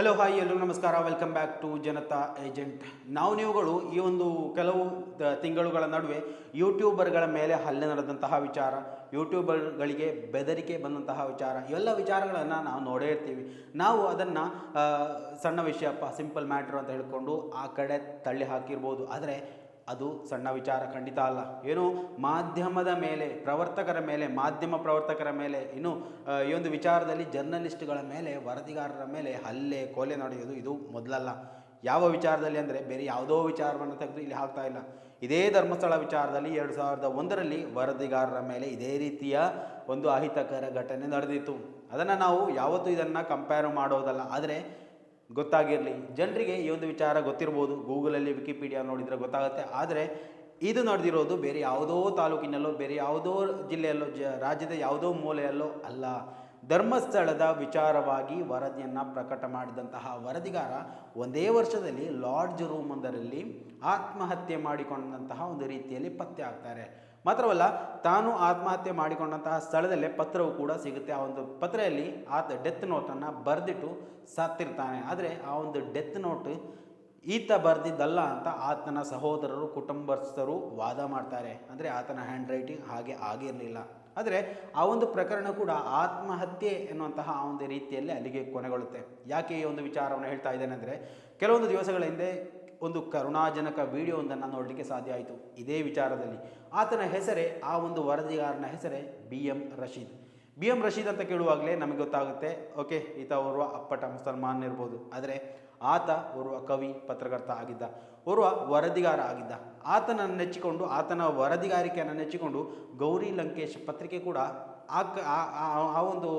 Hello hi ಎಲ್ಲರೂ ನಮಸ್ಕಾರ. Welcome back to Janata agent ನಾವು ನೀವುಗಳು ಈ ಒಂದು ಕೆಲವು ತಿಂಗಳುಗಳ ನಡುವೆ ಯೂಟ್ಯೂಬರ್ಗಳ ಮೇಲೆ ಹಲ್ಲೆ ನಡೆದಂತಹ ವಿಚಾರ ಯೂಟ್ಯೂಬರ್ಗಳಿಗೆ ಬೆದರಿಕೆ ಬಂದಂತಹ ವಿಚಾರ, ಇವೆಲ್ಲ ವಿಚಾರಗಳನ್ನು ನಾವು ನೋಡೇ ಇರ್ತೀವಿ. ನಾವು ಅದನ್ನು ಸಣ್ಣ ವಿಷಯಪ್ಪ ಸಿಂಪಲ್ ಮ್ಯಾಟ್ರ್ ಅಂತ ಹೇಳಿಕೊಂಡು ಆ ಕಡೆ ತಳ್ಳಿ ಹಾಕಿರ್ಬೋದು. ಆದರೆ ಅದು ಸಣ್ಣ ವಿಚಾರ, ಖಂಡಿತ ಅಲ್ಲ. ಏನು ಮಾಧ್ಯಮದ ಮೇಲೆ, ಪ್ರವರ್ತಕರ ಮೇಲೆ, ಮಾಧ್ಯಮ ಪ್ರವರ್ತಕರ ಮೇಲೆ, ಇನ್ನು ಈ ಒಂದು ವಿಚಾರದಲ್ಲಿ ಜರ್ನಲಿಸ್ಟ್ಗಳ ಮೇಲೆ, ವರದಿಗಾರರ ಮೇಲೆ ಹಲ್ಲೆ, ಕೊಲೆ ನಡೆಯೋದು ಇದು ಮೊದಲಲ್ಲ. ಯಾವ ವಿಚಾರದಲ್ಲಿ ಅಂದರೆ ಬೇರೆ ಯಾವುದೋ ವಿಚಾರವನ್ನು ತೆಗೆದು ಇಲ್ಲಿ ಹಾಕ್ತಾ ಇಲ್ಲ. ಇದೇ ಧರ್ಮಸ್ಥಳ ವಿಚಾರದಲ್ಲಿ ಎರಡು ಸಾವಿರದ ಒಂದರಲ್ಲಿ ವರದಿಗಾರರ ಮೇಲೆ ಇದೇ ರೀತಿಯ ಒಂದು ಅಹಿತಕರ ಘಟನೆ ನಡೆದಿತ್ತು. ಅದನ್ನು ನಾವು ಯಾವತ್ತೂ ಇದನ್ನು ಕಂಪೇರ್ ಮಾಡೋದಲ್ಲ. ಆದರೆ ಗೊತ್ತಾಗಿರಲಿ. ಜನರಿಗೆ ಈ ಒಂದು ವಿಚಾರ ಗೊತ್ತಿರ್ಬೋದು. ಗೂಗಲಲ್ಲಿ ವಿಕಿಪೀಡಿಯಾ ನೋಡಿದರೆ ಗೊತ್ತಾಗುತ್ತೆ. ಆದರೆ ಇದು ನಡೆದಿರೋದು ಬೇರೆ ಯಾವುದೋ ತಾಲೂಕಿನಲ್ಲೋ, ಬೇರೆ ಯಾವುದೋ ಜಿಲ್ಲೆಯಲ್ಲೋ, ಜ, ರಾಜ್ಯದ ಯಾವುದೋ ಮೂಲೆಯಲ್ಲೋ ಅಲ್ಲ. ಧರ್ಮಸ್ಥಳದ ವಿಚಾರವಾಗಿ ವರದಿಯನ್ನು ಪ್ರಕಟ ಮಾಡಿದಂತಹ ವರದಿಗಾರ ಒಂದೇ ವರ್ಷದಲ್ಲಿ ಲಾಡ್ಜ್ ರೂಮೊಂದರಲ್ಲಿ ಆತ್ಮಹತ್ಯೆ ಮಾಡಿಕೊಂಡಂತಹ ಒಂದು ರೀತಿಯಲ್ಲಿ ಪತ್ತೆ ಆಗ್ತಾರೆ. ಮಾತ್ರವಲ್ಲ, ತಾನು ಆತ್ಮಹತ್ಯೆ ಮಾಡಿಕೊಂಡಂತಹ ಸ್ಥಳದಲ್ಲೇ ಪತ್ರವು ಕೂಡ ಸಿಗುತ್ತೆ. ಆ ಒಂದು ಪತ್ರೆಯಲ್ಲಿ ಆತ ಡೆತ್ ನೋಟನ್ನು ಬರೆದಿಟ್ಟು ಸತ್ತಿರ್ತಾನೆ. ಆದರೆ ಆ ಒಂದು ಡೆತ್ ನೋಟ್ ಈತ ಬರೆದಿದ್ದಲ್ಲ ಅಂತ ಆತನ ಸಹೋದರರು, ಕುಟುಂಬಸ್ಥರು ವಾದ ಮಾಡ್ತಾರೆ. ಅಂದರೆ ಆತನ ಹ್ಯಾಂಡ್ ರೈಟಿಂಗ್ ಹಾಗೆ ಆಗಿರಲಿಲ್ಲ. ಆದರೆ ಆ ಒಂದು ಪ್ರಕರಣ ಕೂಡ ಆತ್ಮಹತ್ಯೆ ಎನ್ನುವಂತಹ ಆ ಒಂದು ರೀತಿಯಲ್ಲಿ ಅಲ್ಲಿಗೆ ಕೊನೆಗೊಳ್ಳುತ್ತೆ. ಯಾಕೆ ಈ ಒಂದು ವಿಚಾರವನ್ನು ಹೇಳ್ತಾ ಇದ್ದೇನೆ ಅಂದರೆ, ಕೆಲವೊಂದು ದಿವಸಗಳ ಹಿಂದೆ ಒಂದು ಕರುಣಾಜನಕ ವಿಡಿಯೋವೊಂದನ್ನು ನೋಡಲಿಕ್ಕೆ ಸಾಧ್ಯ ಆಯಿತು. ಇದೇ ವಿಚಾರದಲ್ಲಿ. ಆತನ ಹೆಸರೇ, ಆ ಒಂದು ವರದಿಗಾರನ ಹೆಸರೇ B M Rasheed. B M Rasheed ಅಂತ ಕೇಳುವಾಗಲೇ ನಮಗೆ ಗೊತ್ತಾಗುತ್ತೆ, ಓಕೆ, ಈತ ಓರ್ವ ಅಪ್ಪಟ ಮುಸಲ್ಮಾನ್ ಇರ್ಬೋದು. ಆದರೆ ಆತ ಓರ್ವ ಕವಿ, ಪತ್ರಕರ್ತ ಆಗಿದ್ದ, ಓರ್ವ ವರದಿಗಾರ ಆಗಿದ್ದ. ಆತನನ್ನು ನೆಚ್ಚಿಕೊಂಡು, ಆತನ ವರದಿಗಾರಿಕೆಯನ್ನು ನೆಚ್ಚಿಕೊಂಡು ಗೌರಿ ಲಂಕೇಶ್ ಪತ್ರಿಕೆ ಕೂಡ ಆ ಆ ಒಂದು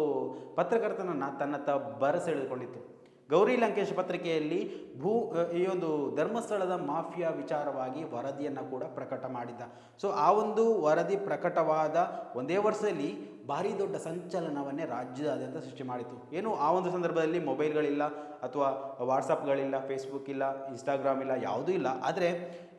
ಪತ್ರಕರ್ತನನ್ನು ತನ್ನತ್ತ ಬರಸೆಳೆದುಕೊಂಡಿತ್ತು. ಗೌರಿ ಲಂಕೇಶ್ ಪತ್ರಿಕೆಯಲ್ಲಿ ಭೂ ಈ ಒಂದು ಧರ್ಮಸ್ಥಳದ ಮಾಫಿಯಾ ವಿಚಾರವಾಗಿ ವರದಿಯನ್ನು ಕೂಡ ಪ್ರಕಟ ಮಾಡಿದ್ದ. ಸೊ ಆ ಒಂದು ವರದಿ ಪ್ರಕಟವಾದ ಒಂದೇ ವರ್ಷದಲ್ಲಿ ಭಾರಿ ದೊಡ್ಡ ಸಂಚಲನವನ್ನೇ ರಾಜ್ಯದಾದ್ಯಂತ ಸೃಷ್ಟಿ ಮಾಡಿತು ಏನು ಆ ಒಂದು ಸಂದರ್ಭದಲ್ಲಿ ಮೊಬೈಲ್ಗಳಿಲ್ಲ ಅಥವಾ ವಾಟ್ಸಪ್ಗಳಿಲ್ಲ ಫೇಸ್ಬುಕ್ ಇಲ್ಲ ಇನ್ಸ್ಟಾಗ್ರಾಮ್ ಇಲ್ಲ, ಯಾವುದೂ ಇಲ್ಲ. ಆದರೆ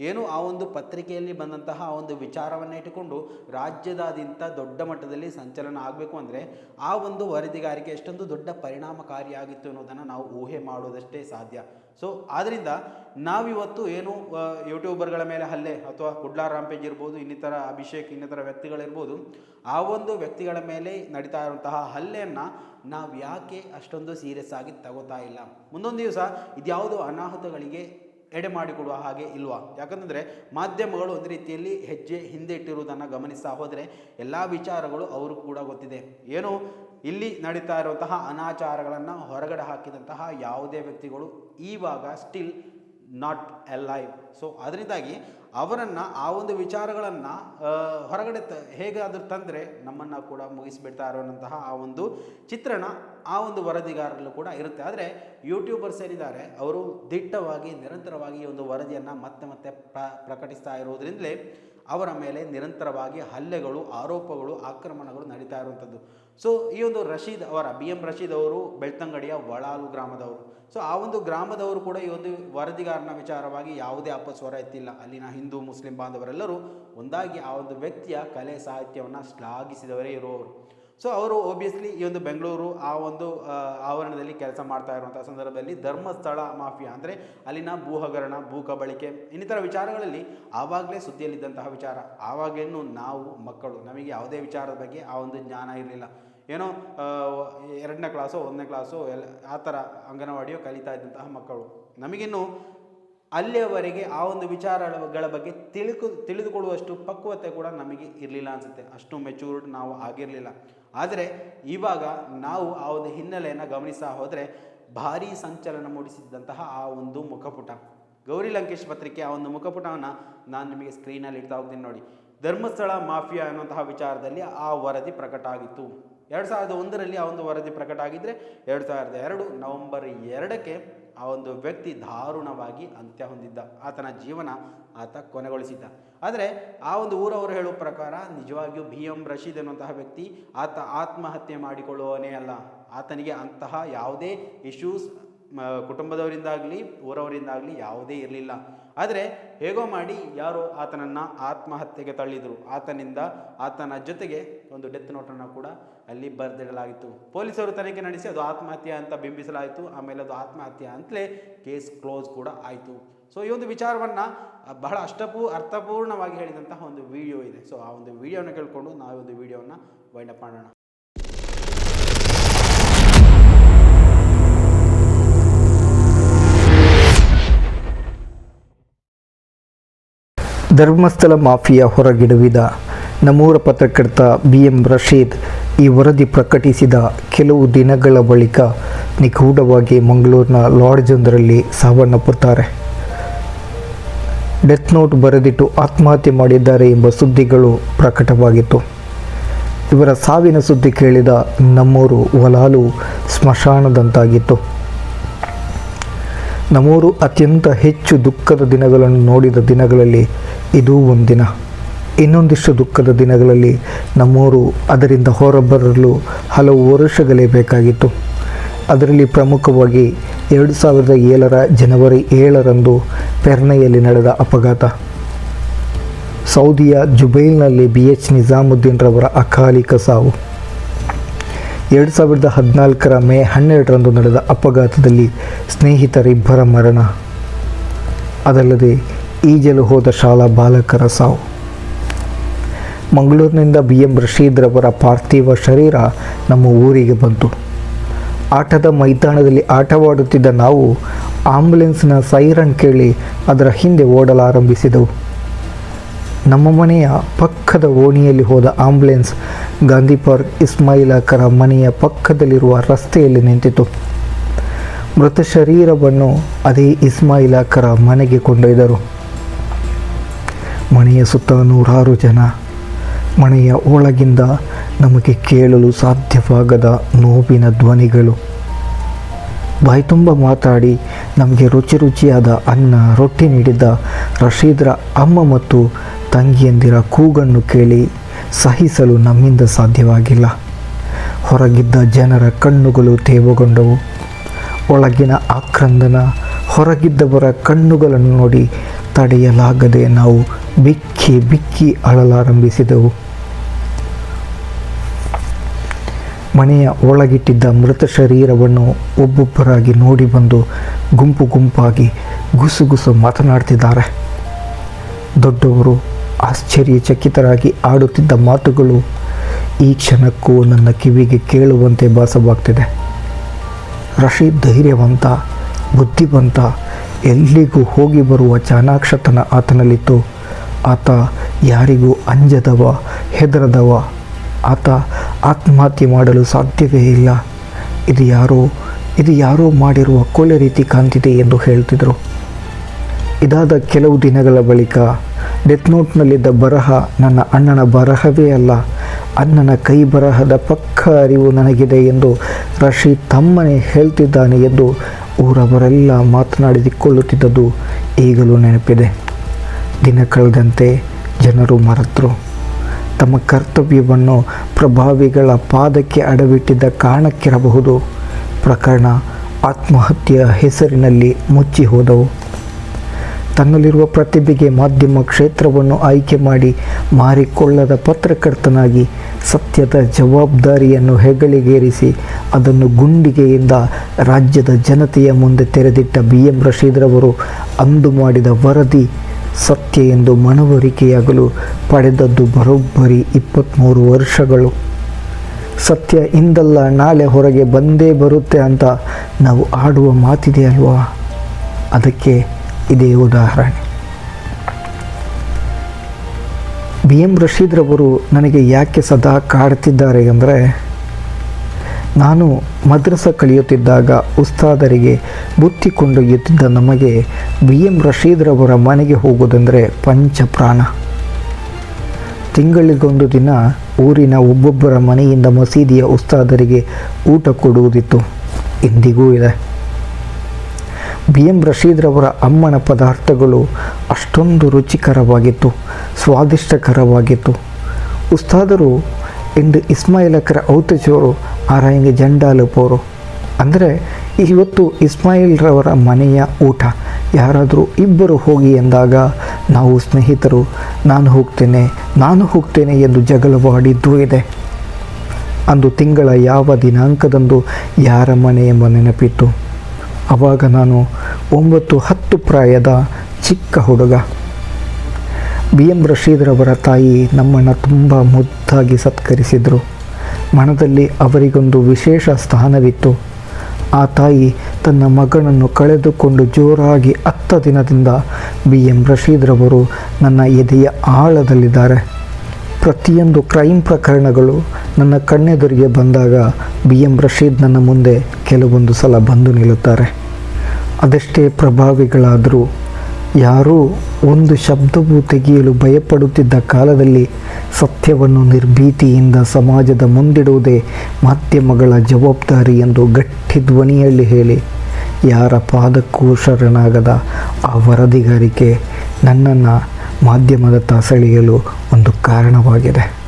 ಏನು ಆ ಒಂದು ಪತ್ರಿಕೆಯಲ್ಲಿ ಬಂದಂತಹ ಆ ಒಂದು ವಿಚಾರವನ್ನು ಇಟ್ಟುಕೊಂಡು ರಾಜ್ಯದಾದ್ಯಂತ ದೊಡ್ಡ ಮಟ್ಟದಲ್ಲಿ ಸಂಚಲನ ಆಗಬೇಕು ಅಂದರೆ ಆ ಒಂದು ವರದಿಗಾರಿಕೆ ಎಷ್ಟೊಂದು ದೊಡ್ಡ ಪರಿಣಾಮಕಾರಿಯಾಗಿತ್ತು ಅನ್ನೋದನ್ನು ನಾವು ಊಹೆ ಮಾಡೋದಷ್ಟೇ ಸಾಧ್ಯ. ಸೊ ಆದ್ದರಿಂದ ನಾವಿವತ್ತು ಏನು ಯೂಟ್ಯೂಬರ್ಗಳ ಮೇಲೆ ಹಲ್ಲೆ ಅಥವಾ ಕುಡ್ಲಾ ರಾಂಪೇಜ್ ಇರ್ಬೋದು, ಇನ್ನಿತರ ಅಭಿಷೇಕ್, ಇನ್ನಿತರ ವ್ಯಕ್ತಿಗಳಿರ್ಬೋದು, ಆ ಒಂದು ವ್ಯಕ್ತಿಗಳ ಮೇಲೆ ನಡೀತಾ ಇರುವಂತಹ ಹಲ್ಲೆಯನ್ನು ನಾವು ಯಾಕೆ ಅಷ್ಟೊಂದು ಸೀರಿಯಸ್ ಆಗಿ ತಗೋತಾ ಇಲ್ಲ? ಮುಂದೊಂದು ದಿವಸ ಇದ್ಯಾವುದೋ ಅನಾಹುತಗಳಿಗೆ ಎಡೆ ಮಾಡಿಕೊಡುವ ಹಾಗೆ ಇಲ್ವಾ? ಯಾಕಂತಂದರೆ ಮಾಧ್ಯಮಗಳು ಒಂದು ರೀತಿಯಲ್ಲಿ ಹೆಜ್ಜೆ ಹಿಂದೆ ಇಟ್ಟಿರುವುದನ್ನು ಗಮನಿಸ್ತಾ ಹೋದರೆ ಎಲ್ಲ ವಿಚಾರಗಳು ಅವರು ಕೂಡ ಗೊತ್ತಿದೆ. ಏನು ಇಲ್ಲಿ ನಡೀತಾ ಇರುವಂತಹ ಅನಾಚಾರಗಳನ್ನು ಹೊರಗಡೆ ಹಾಕಿದಂತಹ ಯಾವುದೇ ವ್ಯಕ್ತಿಗಳು ಈವಾಗ ಸ್ಟಿಲ್ ನಾಟ್ ಲೈವ್ ಸೊ ಅದರಿಂದಾಗಿ ಅವರನ್ನು ಆ ಒಂದು ವಿಚಾರಗಳನ್ನು ಹೊರಗಡೆ ತ, ಹೇಗಾದರೂ ತಂದರೆ ನಮ್ಮನ್ನು ಕೂಡ ಮುಗಿಸಿಬಿಡ್ತಾ ಇರುವಂತಹ ಆ ಒಂದು ಚಿತ್ರಣ ಆ ಒಂದು ವರದಿಗಾರರಲ್ಲೂ ಕೂಡ ಇರುತ್ತೆ. ಆದರೆ ಯೂಟ್ಯೂಬರ್ಸ್ ಏನಿದ್ದಾರೆ, ಅವರು ದಿಟ್ಟವಾಗಿ ನಿರಂತರವಾಗಿ ಒಂದು ವರದಿಯನ್ನು ಮತ್ತೆ ಮತ್ತೆ ಪ್ರ, ಪ್ರಕಟಿಸ್ತಾ ಇರೋದ್ರಿಂದಲೇ ಅವರ ಮೇಲೆ ನಿರಂತರವಾಗಿ ಹಲ್ಲೆಗಳು, ಆರೋಪಗಳು, ಆಕ್ರಮಣಗಳು ನಡೀತಾ ಇರುವಂಥದ್ದು. ಸೊ ಈ ಒಂದು ರಶೀದ್ ಅವರ, ಬಿ ಎಂ ರಶೀದ್ ಅವರು ಬೆಳ್ತಂಗಡಿಯ ವಳಾಲು ಗ್ರಾಮದವರು. ಸೊ ಆ ಒಂದು ಗ್ರಾಮದವರು ಕೂಡ ಈ ಒಂದು ವರದಿಗಾರನ ವಿಚಾರವಾಗಿ ಯಾವುದೇ ಅಪಸ್ವರ ಎತ್ತಿಲ್ಲ. ಅಲ್ಲಿನ ಹಿಂದೂ, ಮುಸ್ಲಿಂ ಬಾಂಧವರೆಲ್ಲರೂ ಒಂದಾಗಿ ಆ ಒಂದು ವ್ಯಕ್ತಿಯ ಕಲೆ ಸಾಹಿತ್ಯವನ್ನು ಶ್ಲಾಘಿಸಿದವರೇ ಇರುವವರು. ಸೊ ಅವರು ಓಬಿಯಸ್ಲಿ ಈ ಒಂದು ಬೆಂಗಳೂರು ಆ ಒಂದು ಆವರಣದಲ್ಲಿ ಕೆಲಸ ಮಾಡ್ತಾ ಇರುವಂಥ ಸಂದರ್ಭದಲ್ಲಿ ಧರ್ಮಸ್ಥಳ ಮಾಫಿಯಾ ಅಂದರೆ ಅಲ್ಲಿನ ಭೂ ಹಗರಣ ಭೂ ಇನ್ನಿತರ ವಿಚಾರಗಳಲ್ಲಿ ಆವಾಗಲೇ ಸುದ್ದಿಯಲ್ಲಿದ್ದಂತಹ ವಿಚಾರ. ಆವಾಗೇನು ನಾವು ಮಕ್ಕಳು, ನಮಗೆ ಯಾವುದೇ ವಿಚಾರದ ಬಗ್ಗೆ ಆ ಒಂದು ಜ್ಞಾನ ಇರಲಿಲ್ಲ. ಏನೋ ಎರಡನೇ ಕ್ಲಾಸು ಒಂದನೇ ಕ್ಲಾಸು ಎಲ್ಲ, ಆ ಥರ ಅಂಗನವಾಡಿಯೋ ಕಲಿತಾ ಇದ್ದಂತಹ ಮಕ್ಕಳು. ನಮಗಿನ್ನು ಅಲ್ಲಿಯವರೆಗೆ ಆ ಒಂದು ವಿಚಾರಗಳ ಬಗ್ಗೆ ತಿಳಿದು ತಿಳಿದುಕೊಳ್ಳುವಷ್ಟು ಪಕ್ವತೆ ಕೂಡ ನಮಗೆ ಇರಲಿಲ್ಲ ಅನಿಸುತ್ತೆ. ಅಷ್ಟು ಮೆಚೂರ್ಡ್ ನಾವು ಆಗಿರಲಿಲ್ಲ. ಆದರೆ ಇವಾಗ ನಾವು ಆ ಒಂದು ಹಿನ್ನೆಲೆಯನ್ನು ಗಮನಿಸ್ತಾ ಹೋದರೆ ಭಾರೀ ಸಂಚಲನ ಮೂಡಿಸಿದ್ದಂತಹ ಆ ಒಂದು ಮುಖಪುಟ. ಗೌರಿ ಲಂಕೇಶ್ ಪತ್ರಿಕೆ ಆ ಒಂದು ಮುಖಪುಟವನ್ನು ನಾನು ನಿಮಗೆ ಸ್ಕ್ರೀನಲ್ಲಿ ಇಡ್ತಾ ಹೋಗ್ತೀನಿ ನೋಡಿ. ಧರ್ಮಸ್ಥಳ ಮಾಫಿಯಾ ಅನ್ನುವಂತಹ ವಿಚಾರದಲ್ಲಿ ಆ ವರದಿ ಪ್ರಕಟ ಆಗಿತ್ತು. ಎರಡು ಸಾವಿರದ ಒಂದರಲ್ಲಿ ಆ ಒಂದು ವರದಿ ಪ್ರಕಟ ಆಗಿದ್ದರೆ ಎರಡು ಸಾವಿರದ ಎರಡು ನವಂಬರ್ ಎರಡಕ್ಕೆ ಆ ಒಂದು ವ್ಯಕ್ತಿ ದಾರುಣವಾಗಿ ಅಂತ್ಯ ಹೊಂದಿದ್ದ. ಆತನ ಜೀವನ ಆತ ಕೊನೆಗೊಳಿಸಿದ್ದ. ಆದರೆ ಆ ಒಂದು ಊರವರು ಹೇಳುವ ಪ್ರಕಾರ ನಿಜವಾಗಿಯೂ ಬಿ ಎಂ ರಶೀದ್ ಎನ್ನುವಂತಹ ವ್ಯಕ್ತಿ ಆತ ಆತ್ಮಹತ್ಯೆ ಮಾಡಿಕೊಳ್ಳುವವನೇ ಅಲ್ಲ. ಆತನಿಗೆ ಅಂತಹ ಯಾವುದೇ ಇಶ್ಯೂಸ್ ಕುಟುಂಬದವರಿಂದಾಗಲಿ, ಊರವರಿಂದಾಗಲಿ ಯಾವುದೇ ಇರಲಿಲ್ಲ. ಆದರೆ ಹೇಗೋ ಮಾಡಿ ಯಾರೋ ಆತನನ್ನು ಆತ್ಮಹತ್ಯೆಗೆ ತಳ್ಳಿದರು. ಆತನಿಂದ ಆತನ ಜೊತೆಗೆ ಒಂದು ಡೆತ್ ನೋಟನ್ನು ಕೂಡ ಅಲ್ಲಿ ಬರೆದಿಡಲಾಗಿತ್ತು. ಪೊಲೀಸರು ತನಿಖೆ ನಡೆಸಿ ಅದು ಆತ್ಮಹತ್ಯೆ ಅಂತ ಬಿಂಬಿಸಲಾಯಿತು. ಆಮೇಲೆ ಅದು ಆತ್ಮಹತ್ಯೆ ಅಂತಲೇ ಕೇಸ್ ಕ್ಲೋಸ್ ಕೂಡ ಆಯಿತು. ಸೊ ಈ ಒಂದು ವಿಚಾರವನ್ನು ಬಹಳ ಅಷ್ಟಪೂ ಅರ್ಥಪೂರ್ಣವಾಗಿ ಹೇಳಿದಂತಹ ಒಂದು ವಿಡಿಯೋ ಇದೆ. ಸೊ ಆ ಒಂದು ವಿಡಿಯೋನ ಕೇಳಿಕೊಂಡು ನಾವು ಒಂದು ವೈಂಡಪ್ ಮಾಡೋಣ. ಧರ್ಮಸ್ಥಳ ಮಾಫಿಯಾ ಹೊರಗಿಡುವಿದ. ನಮ್ಮೂರ ಪತ್ರಕರ್ತ ಬಿ ಎಂ ರಶೀದ್ ಈ ವರದಿ ಪ್ರಕಟಿಸಿದ ಕೆಲವು ದಿನಗಳ ಬಳಿಕ ನಿಗೂಢವಾಗಿ ಮಂಗಳೂರಿನ ಲಾಡ್ಜೊಂದರಲ್ಲಿ ಸಾವನ್ನಪ್ಪುತ್ತಾರೆ. ಡೆತ್ ನೋಟ್ ಬರೆದಿಟ್ಟು ಆತ್ಮಹತ್ಯೆ ಮಾಡಿದ್ದಾರೆ ಎಂಬ ಸುದ್ದಿಗಳು ಪ್ರಕಟವಾಗಿತ್ತು. ಇವರ ಸಾವಿನ ಸುದ್ದಿ ಕೇಳಿದ ನಮ್ಮೂರು ಒಲಾಲು ಸ್ಮಶಾನದಂತಾಗಿತ್ತು. ನಮ್ಮೂರು ಅತ್ಯಂತ ಹೆಚ್ಚು ದುಃಖದ ದಿನಗಳನ್ನು ನೋಡಿದ ದಿನಗಳಲ್ಲಿ ಇದೂ ಒಂದಿನ. ಇನ್ನೊಂದಿಷ್ಟು ದುಃಖದ ದಿನಗಳಲ್ಲಿ ನಮ್ಮೂರು ಅದರಿಂದ ಹೊರಬರಲು ಹಲವು ವರ್ಷಗಳೇ ಬೇಕಾಗಿತ್ತು. ಅದರಲ್ಲಿ ಪ್ರಮುಖವಾಗಿ ಎರಡು ಸಾವಿರದ ಏಳರ ಜನವರಿ ಏಳರಂದು ಪೆರ್ನೆಯಲ್ಲಿ ನಡೆದ ಅಪಘಾತ. ಸೌದಿಯ ಜುಬೈಲ್ನಲ್ಲಿ ಬಿ ಎಚ್ ನಿಜಾಮುದ್ದೀನ್ ರವರ ಅಕಾಲಿಕ ಸಾವು. ಎರಡು ಸಾವಿರದ ಹದಿನಾಲ್ಕರ ಮೇ ಹನ್ನೆರಡರಂದು ನಡೆದ ಅಪಘಾತದಲ್ಲಿ ಸ್ನೇಹಿತರಿಬ್ಬರ ಮರಣ. ಅದಲ್ಲದೆ ಈಜಲು ಹೋದ ಶಾಲಾ ಬಾಲಕರ ಸಾವು. ಮಂಗಳೂರಿನಿಂದ ಬಿ ಎಂ ರಶೀದ್ ರವರ ಪಾರ್ಥಿವ ಶರೀರ ನಮ್ಮ ಊರಿಗೆ ಬಂತು. ಆಟದ ಮೈದಾನದಲ್ಲಿ ಆಟವಾಡುತ್ತಿದ್ದ ನಾವು ಆಂಬುಲೆನ್ಸ್ನ ಸೈರನ್ ಕೇಳಿ ಅದರ ಹಿಂದೆ ಓಡಲಾರಂಭಿಸಿದೆವು. ನಮ್ಮ ಮನೆಯ ಪಕ್ಕದ ಓಣಿಯಲ್ಲಿ ಹೋದ ಆಂಬುಲೆನ್ಸ್ ಗಾಂಧಿ ಪಾರ್ಕ್ ಇಸ್ಮಾಯಿಲಾಕರ ಮನೆಯ ಪಕ್ಕದಲ್ಲಿರುವ ರಸ್ತೆಯಲ್ಲಿ ನಿಂತಿತು ಮೃತ ಶರೀರವನ್ನು ಅದೇ ಇಸ್ಮಾಯಿಲಾಕರ ಮನೆಗೆ ಕೊಂಡೊಯ್ದರು. ಮನೆಯ ಸುತ್ತ ನೂರಾರು ಜನ. ಮನೆಯ ಒಳಗಿಂದ ನಮಗೆ ಕೇಳಲು ಸಾಧ್ಯವಾಗದ ನೋವಿನ ಧ್ವನಿಗಳು. ಬಾಯ್ತುಂಬ ಮಾತಾಡಿ ನಮಗೆ ರುಚಿ ರುಚಿಯಾದ ಅನ್ನ, ರೊಟ್ಟಿ ನೀಡಿದ್ದ ರಶೀದ್ರ ಅಮ್ಮ ಮತ್ತು ತಂಗಿಯಂದಿರ ಕೂಗನ್ನು ಕೇಳಿ ಸಹಿಸಲು ನಮ್ಮಿಂದ ಸಾಧ್ಯವಾಗಿಲ್ಲ. ಹೊರಗಿದ್ದ ಜನರ ಕಣ್ಣುಗಳು ತೇವಗೊಂಡವು. ಒಳಗಿನ ಆಕ್ರಂದನ, ಹೊರಗಿದ್ದವರ ಕಣ್ಣುಗಳನ್ನು ನೋಡಿ ತಡೆಯಲಾಗದೆ ನಾವು ಬಿಕ್ಕಿ ಬಿಕ್ಕಿ ಅಳಲಾರಂಭಿಸಿದೆವು. ಮನೆಯ ಒಳಗಿಟ್ಟಿದ್ದ ಮೃತ ಶರೀರವನ್ನು ಒಬ್ಬೊಬ್ಬರಾಗಿ ನೋಡಿ ಬಂದು ಗುಂಪು ಗುಂಪಾಗಿ ಗುಸುಗುಸು ಮಾತನಾಡ್ತಿದ್ದಾರೆ. ದೊಡ್ಡವರು ಆಶ್ಚರ್ಯಚಕಿತರಾಗಿ ಆಡುತ್ತಿದ್ದ ಮಾತುಗಳು ಈ ಕ್ಷಣಕ್ಕೂ ನನ್ನ ಕಿವಿಗೆ ಕೇಳುವಂತೆ ಭಾಸವಾಗ್ತಿದೆ. ರಶೀದ್ ಧೈರ್ಯವಂತ, ಬುದ್ಧಿವಂತ, ಎಲ್ಲಿಗೂ ಹೋಗಿ ಬರುವ ಚಾಣಾಕ್ಷತನ ಆತನಲ್ಲಿತ್ತು. ಆತ ಯಾರಿಗೂ ಅಂಜದವ, ಹೆದರದವ, ಆತ ಆತ್ಮಹತ್ಯೆ ಮಾಡಲು ಸಾಧ್ಯವೇ ಇಲ್ಲ. ಇದು ಯಾರೋ ಇದು ಯಾರೋ ಮಾಡಿರುವ ಕೊಲೆ ರೀತಿ ಕಾಣ್ತಿದೆ ಎಂದು ಹೇಳ್ತಿದ್ರು ಇದಾದ ಕೆಲವು ದಿನಗಳ ಬಳಿಕ ಡೆತ್ ನೋಟ್ನಲ್ಲಿದ್ದ ಬರಹ ನನ್ನ ಅಣ್ಣನ ಬರಹವೇ ಅಲ್ಲ, ಅಣ್ಣನ ಕೈ ಬರಹದ ಪಕ್ಕ ಅರಿವು ನನಗಿದೆ ಎಂದು ರಶಿ ತಮ್ಮನೇ ಹೇಳ್ತಿದ್ದಾನೆ ಎಂದು ಊರವರೆಲ್ಲ ಮಾತನಾಡಿಕೊಳ್ಳುತ್ತಿದ್ದದ್ದು ಈಗಲೂ ನೆನಪಿದೆ. ದಿನ ಕಳೆದಂತೆ ಜನರು ಮರೆತರು. ತಮ್ಮ ಕರ್ತವ್ಯವನ್ನು ಪ್ರಭಾವಿಗಳ ಪಾದಕ್ಕೆ ಅಡವಿಟ್ಟಿದ್ದ ಕಾರಣಕ್ಕಿರಬಹುದು. ಪ್ರಕರಣ ಆತ್ಮಹತ್ಯೆಯ ಹೆಸರಿನಲ್ಲಿ ಮುಚ್ಚಿ ಹೋದವು ತನ್ನಲ್ಲಿರುವ ಪ್ರತಿಭೆಗೆ ಮಾಧ್ಯಮ ಕ್ಷೇತ್ರವನ್ನು ಆಯ್ಕೆ ಮಾಡಿ ಮಾರಿಕೊಳ್ಳದ ಪತ್ರಕರ್ತನಾಗಿ ಸತ್ಯದ ಜವಾಬ್ದಾರಿಯನ್ನು ಹೆಗಲಿಗೇರಿಸಿ ಅದನ್ನು ಗುಂಡಿಗೆಯಿಂದ ರಾಜ್ಯದ ಜನತೆಯ ಮುಂದೆ ತೆರೆದಿಟ್ಟ ಬಿ ಎಂ ರಶೀದ್ರವರು ಅಂದು ಮಾಡಿದ ವರದಿ ಸತ್ಯ ಎಂದು ಮನವರಿಕೆಯಾಗಲು ಪಡೆದದ್ದು ಬರೋಬ್ಬರಿ ಇಪ್ಪತ್ತ್ಮೂರು ವರ್ಷಗಳು. ಸತ್ಯ ಇಂದಲ್ಲ ನಾಳೆ ಹೊರಗೆ ಬಂದೇ ಬರುತ್ತೆ ಅಂತ ನಾವು ಆಡುವ ಮಾತಿದೆ ಅಲ್ವಾ? ಅದಕ್ಕೆ ಇದೇ ಉದಾಹರಣೆ. ಬಿ ಎಂ ರಶೀದ್ರವರು ನನಗೆ ಯಾಕೆ ಸದಾ ಕಾಡ್ತಿದ್ದಾರೆ ಅಂದರೆ, ನಾನು ಮದ್ರಸ ಕಲಿಯುತ್ತಿದ್ದಾಗ ಉಸ್ತಾದರಿಗೆ ಬುತ್ತಿ ಕೊಂಡೊಯ್ಯುತ್ತಿದ್ದ ನಮಗೆ ಬಿ ಎಂ ರಶೀದ್ರವರ ಮನೆಗೆ ಹೋಗೋದಂದರೆ ಪಂಚಪ್ರಾಣ. ತಿಂಗಳಿಗೊಂದು ದಿನ ಊರಿನ ಒಬ್ಬೊಬ್ಬರ ಮನೆಯಿಂದ ಮಸೀದಿಯ ಉಸ್ತಾದರಿಗೆ ಊಟ ಕೊಡುವುದಿತ್ತು. ಇಂದಿಗೂ ಇದೆ. ಬಿ ಎಂ ರಶೀದ್ರವರ ಅಮ್ಮನ ಪದಾರ್ಥಗಳು ಅಷ್ಟೊಂದು ರುಚಿಕರವಾಗಿತ್ತು, ಸ್ವಾದಿಷ್ಟಕರವಾಗಿತ್ತು. ಉಸ್ತಾದರು ಇಂದು ಇಸ್ಮಾಯಿಲಕರ ಔತಚೋರು ಆರಾಯಂಗೆ ಜಂಡಾಲುಪೋರು ಅಂದರೆ, ಇವತ್ತು ಇಸ್ಮಾಯಿಲ್ರವರ ಮನೆಯ ಊಟ. ಯಾರಾದರೂ ಇಬ್ಬರು ಹೋಗಿ ಎಂದಾಗ, ನಾವು ಸ್ನೇಹಿತರು, ನಾನು ಹೋಗ್ತೇನೆ ನಾನು ಹೋಗ್ತೇನೆ ಎಂದು ಜಗಳವಾಡಿದ್ದೂ ಇದೆ ಅಂದು ತಿಂಗಳ ಯಾವ ದಿನಾಂಕದಂದು ಯಾರ ಮನೆ ಎಂಬ ನೆನಪಿತ್ತು. ಆವಾಗ ನಾನು ಒಂಬತ್ತು ಹತ್ತು ಪ್ರಾಯದ ಚಿಕ್ಕ ಹುಡುಗ. ಬಿ ಎಂ ರಶೀದ್ರವರ ತಾಯಿ ನಮ್ಮನ್ನು ತುಂಬ ಮುದ್ದಾಗಿ ಸತ್ಕರಿಸಿದರು. ಮನದಲ್ಲಿ ಅವರಿಗೊಂದು ವಿಶೇಷ ಸ್ಥಾನವಿತ್ತು. ಆ ತಾಯಿ ತನ್ನ ಮಗನನ್ನು ಕಳೆದುಕೊಂಡು ಜೋರಾಗಿ ಹತ್ತ ದಿನದಿಂದ ಬಿ ಎಂ ರಶೀದ್ರವರು ನನ್ನ ಎದೆಯ ಆಳದಲ್ಲಿದ್ದಾರೆ. ಪ್ರತಿಯೊಂದು ಕ್ರೈಮ್ ಪ್ರಕರಣಗಳು ನನ್ನ ಕಣ್ಣೆದುರಿಗೆ ಬಂದಾಗ ಬಿ ಎಂ ರಶೀದ್ ನನ್ನ ಮುಂದೆ ಕೆಲವೊಂದು ಸಲ ಬಂದು ನಿಲ್ಲುತ್ತಾರೆ. ಅದೆಷ್ಟೇ ಪ್ರಭಾವಿಗಳಾದರೂ ಯಾರೂ ಒಂದು ಶಬ್ದವೂ ತೆಗೆಯಲು ಭಯಪಡುತ್ತಿದ್ದ ಕಾಲದಲ್ಲಿ ಸತ್ಯವನ್ನು ನಿರ್ಭೀತಿಯಿಂದ ಸಮಾಜದ ಮುಂದಿಡುವುದೇ ಮಾಧ್ಯಮಗಳ ಜವಾಬ್ದಾರಿ ಎಂದು ಗಟ್ಟಿ ಧ್ವನಿಯಲ್ಲಿ ಹೇಳಿ, ಯಾರ ಪಾದಕ್ಕೂ ಶರಣಾಗದ ಆ ವರದಿಗಾರಿಕೆ ನನ್ನನ್ನು ಮಾಧ್ಯಮದತ್ತ ಸೆಳೆಯಲು ಒಂದು ಕಾರಣವಾಗಿದೆ.